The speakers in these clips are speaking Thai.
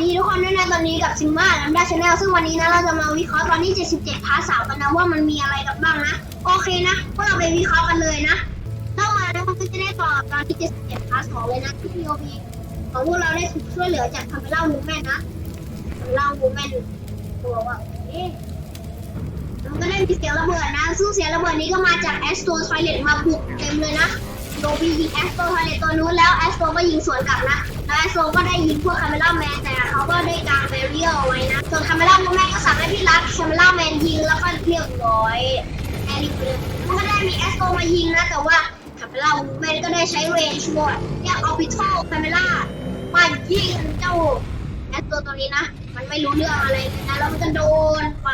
ดีทุกคนด้วยนะตอนนี้กับซิมมาลัมด้าชาแนลซึ่งวันนี้นะเราจะมาวิเคราะห์ตอนที่77 พาร์ทสามกันนะว่ามันมีอะไรกันบ้างนะ โอเคนะพวกเราไปวิเคราะห์กันเลยนะเข้ามาแล้วมันก็จะได้ตอตอนที่ 77 พาร์ทสองเลยนะที่ POV ของพวกเราได้ถูกช่วยเหลือจากคาเมล่าวูแมนนะคาเมล่าวูแมนตัวว่าเอ๊ะมันก็ได้มีเสียงระเบิดนะซึ่งเสียงระเบิดนี้ก็มาจากแอสโตรไทเลตมาบุกเต็มเลยนะ โดบียิงแอสโตรไทเลตัวนู้นแล้วแอสโตรก็ยิงสวนกลับนะแล้วแอสโตรก็ได้ยิงพวกคาเมล่าแมนแต่เขาก็ได้กางแบรียลเอาไว้นะส่วนคาเมล่าแมนก็สั่งให้พี่รักคาเมล่าแมนยิงแล้วก็เรียบร้อยแอริเเลมันก็ได้มีแอสโตรมายิงนะแต่ว่าคาเมล่าแมนก็ได้ใช้เรนจ์โหมดเนี่ยเอาพิทอลคาเมล่ามายิงเจ้าแอสโตรตัวนี้นะ มันไม่รู้เรื่องอะไรเลยนะแล้วมันก็โดนไป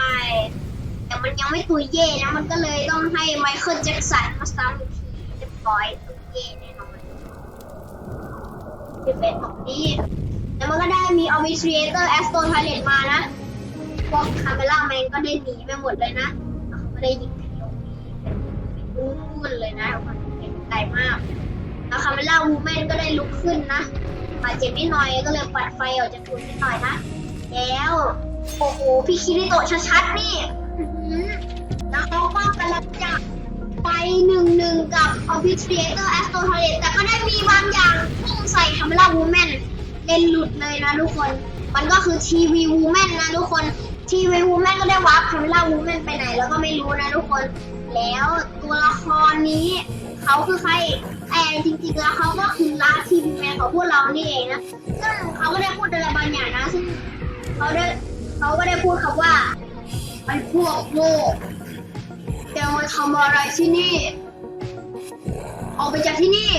แต่มันยังไม่ตุยเย่นะมันก็เลยต้องให้ไมเคิลแจ็คสันมาซ้ำ ร้อยตุยเย่แน่นอนที่เป็นของดีแล้วมันก็ได้มีออมิทรเตอร์แอสโตนไพเลตมานะ พวกคาเมล่าแมนก็ได้หนีไปหมดเลยนะแล้วเขาก็ได้ยิงพีโอวีนู่นเลยนะมันเป็นไกลมาก แล้วคาเมล่าวูแมนก็ได้ลุกขึ้นนะบาดเจ็บนิดหน่อยก็เลยปัดไฟออกจากตัวนิดหน่อยนะ แล้ว โอ้โห พี่คิริโตะชัดๆนี่ กับออฟฟิศเ e เตอร์แอสโตรเแต่ก็ได้มีบางอย่างพุ่งใส่คาเมล่าวูแมนเล่นหลุดเลยนะทุกคน มันก็คือทีวีวูแมนนะทุกคนทีวีวูแมนก็ได้วาร์ปคาเมล่าวูแมนไปไหนแล้วก็ไม่รู้นะทุกคน แล้วตัวละครนี้เขาคือใครแต่จริงๆแล้วเขาก็คือลาทีวีแมนของพวกเรานี่เองนะ ซึ่งเขาก็ได้พูดอะไรบางอย่างนะ ซึ่งเขาได้เขาก็ได้พูดคำว่าไอ้พวกโง่แกมาทำอะไรที่นี่ ออกไปจากที่นี่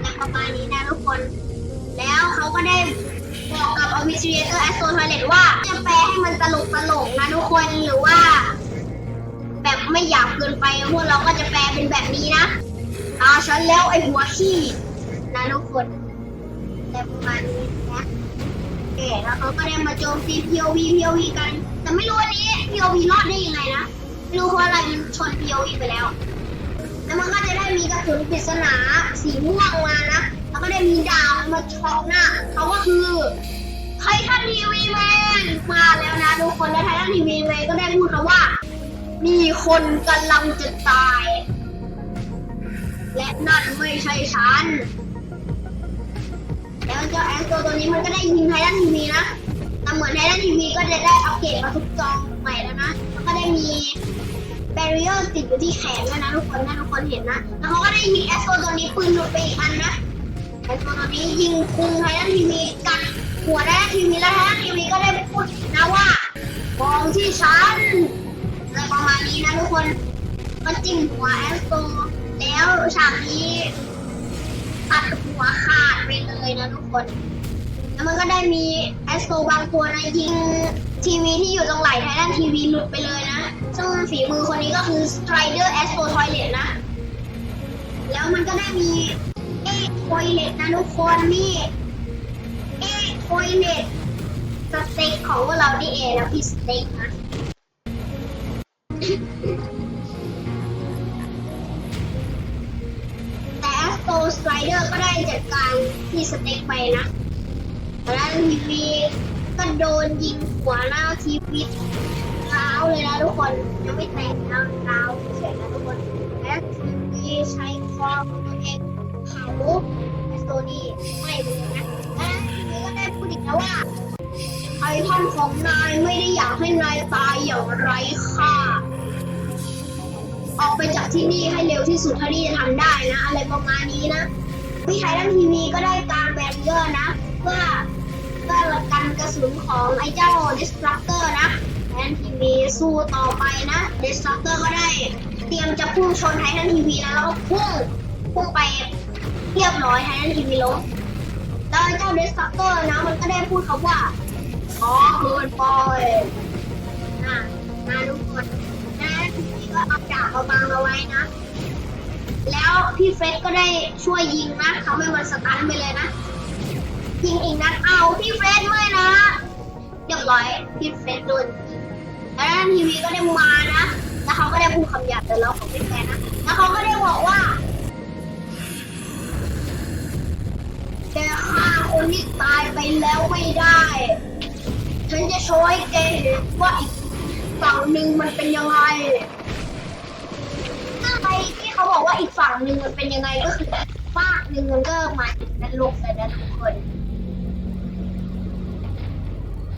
และประมาณนี้นะทุกคน แล้วเขาก็ได้บอกกับอ b ิ i เ a เตอร์แอสโตนไทเลตว่า จะแปลให้มันตลกตลกๆนะทุกคนหรือว่า แบบไม่หยาบเกินไปพวกเราก็จะแปลเป็นแบบนี้นะตาฉันแล้วไอ้หัวขี้นะทุกคนแต่ประมาณนี้นะโอเคแล้วเขาก็ได้มาโจมตี POV POV กัน แต่ไม่รู้วันนี้ POV รอดได้ยังไงนะไม่รู้เพราะอะไรมันชน POV ไปแล้ว แล้วมันก็จะได้มีกระสุนปริศนาสีม่วงมานะ แล้วก็ได้มีดาวมาช็อกหน้าเขาก็คือไททันทีวีแมนมาแล้วนะทุกคนและไททันทีวีแมนก็ได้พูดคำว่า มีคนกำลังจะตาย และนั่นไม่ใช่ฉันแล้วเจ้าแอนโตตัวนี้มันก็ได้ยิงไททันทีวีนะแต่เหมือนไททันทีวีก็จะได้อัปเกรดมาทุกจอใหม่แล้วนะแล้วก็ได้มี แบร r เ e อร์ติดอยู่ที่แขนด้วยนะทุกคนถ้าทุกคนเห็นนะ แล้วเขาก็ได้ยิงแอสโตตัวนี้ปืนหลุไปอีกอันนะแอสโตตัวนี้ยิงคุงไททันทีวีกัดหัวไททันทีวีแล้วไททันทีวีก็ได้พูดนะว่ามองที่ฉันอะไรประมาณนี้นะทุกคนก็จิ้มหัวแอสโตแล้วฉากนี้ตัดหัวขาดไปเลยนะทุกคน แล้วมันก็ได้มีแอสโตบางตัวนะยิง ทีวีที่อยู่ตรงไหล่ไททันทีวีหลุดไปเลยนะ ซึ่งฝีมือคนนี้ก็คือ Strider Astro Toilet นะ แล้วมันก็ได้มีเอ็กโทยเลตนะทุกคนนี่เอ็กโทยเลตสเต็กของพวกเราดีเองแล้วพี่สเต็กนะแต่ Astro Strider ก็ได้จัดการพี่สเต็กไปนะแล้วที วีก็โดนยิงหัวหน้าทีวีเท้าเลยนะทุกคน ยังไม่แตกนะเท้าเฉยนะทุกคน และทีวีใช้คอของตัวเองเผาแอสโตนี่ไม่เลยนะและทีวีก็ได้พูดอีกนะว่าไททันของนายไม่ได้อยากให้นายตายอย่างไรค่าออกไปจากที่นี่ให้เร็วที่สุดเท่าที่จะทำได้นะ อะไรประมาณนี้นะพี่ไททันทีวีก็ได้กางแบรเกอร์นะเพื่อเพื่อ กันกระสุนของไอ้เจ้า Destructor นะไททันทีวีสู้ต่อไปนะ Destructor ก็ได้ เตรียมจะพุ่งชนไททันทีวีแล้วก็พุ่งพุ่งไปเรียบร้อยไททันทีวีล้มแล้วไอ้เจ้า Destructor นะมันก็ได้พูดคำว่าอ๋อคือมันปล่อยนะนะทุกคนนะทีวีก็เอาดาบเอาบางเอาไว้นะ แล้วพี่เฟสก็ได้ช่วยยิงนะทำให้มันสตันไปเลยนะ ยิงอีกนัดเอาพี่เฟสเมื่อยนะเรียบร้อยพี่เฟสโดนยิงแล้วนั่นทีวีก็ได้มานะ แล้วเขาก็ได้พูดคำหยาบแต่เราของพี่แฟสนะ แล้วเขาก็ได้บอกว่าแกฆ่าคนที่ตายไปแล้วไม่ได้ ฉันจะโชว์ให้แกเห็นว่าอีกฝั่งหนึ่งมันเป็นยังไงอะไรที่เขาบอกว่าอีกฝั่งหนึ่งมันเป็นยังไงก็คือฝากหนึ่งมันก็หมายถึงนรกเลยนะทุกคน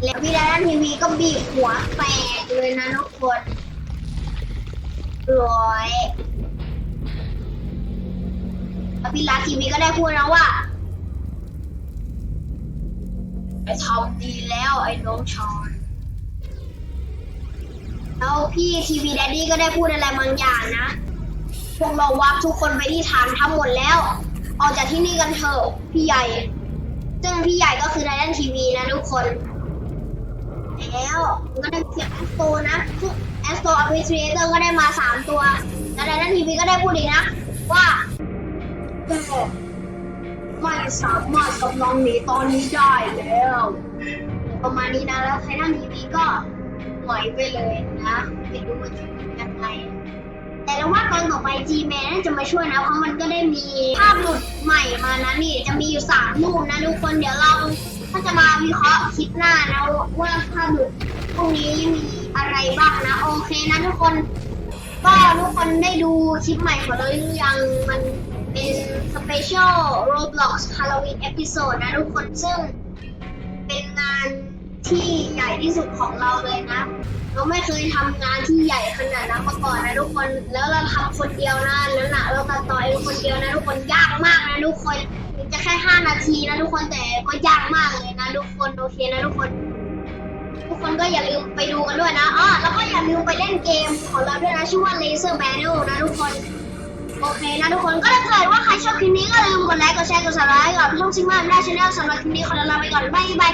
แล้วพี่ดาด้านทีวีก็บีบหัวแตกเลยนะทุกคนร้อยแล้วพี่รัฐทีวีก็ได้พูดนะว่าไอ้ทำดีแล้วไอ้น้องชอนแล้วพี่ทีวีแดดดี้ก็ได้พูดอะไรบางอย่างนะ พวกเราวับทุกคนไปที่ฐานทั้งหมดแล้ว ออกจากที่นี่กันเถอะพี่ใหญ่ ซึ่งพี่ใหญ่ก็คือไดด้านทีวีนะทุกคน แล้วก็ได้เสียงแอสโตนะแอสโตอ p พ e เเตอร์ก็ได้มาสามตัว แล้วไดด้นทีวีก็ได้พูดอีกนะ ว่าแกไม่สามารถกำลังหนีตอนนี้ได้แล้ว ประมาณนี้นะแล้วไททันทีวีก็หน่อยไปเลยนะไม่รู้ว่าจะเป็นยังไงแต่เราว่าตอนต่อไป G-Man น่าจะมาช่วยนะ เพราะมันก็ได้มีภาพหลุดใหม่มานะนี่จะมีอยู่สามรูปนะทุกคนเดี๋ยวเรา ถ้าจะมาวิเคราะห์คลิปหน้านะว่าภาพหลุดพวกนี้มีอะไรบ้างนะ โอเคนะทุกคน ก็ทุกคนได้ดูคลิปใหม่ของเราหรือยังมันเป็นสเปเชียล Roblox Halloween Episode นะทุกคนซึ่งเป็นงานที่ใหญ่ที่สุดของเราเลยนะ เราไม่เคยทำงานที่ใหญ่ขนาดนั้นมาก่อนนะทุกคนแล้วเราทำคนเดียวนะแล้วนะเราตัดต่อเองคนเดียวนะทุกคนยากมากนะทุกคน จะแค่5นาทีนะทุกคนแต่ก็ยากมากเลยนะทุกคนโอเคนะทุกคน ทุกคนก็อย่าลืมไปดูกันด้วยนะอ๋อแล้วก็อย่าลืมไปเล่นเกมของเราด้วยนะชื่อว่า Laser Battle นะทุกคนโอเคนะทุกคนก็ถ้าเกิดว่าใครชอบคลิปนี้ก็ลืมกดไลค์กดแชร์กดซับสไครต์กับช่องซิงมาได้ชาแนลสำหรับคลิปนี้ขอลาไปก่อนบ๊ายบาย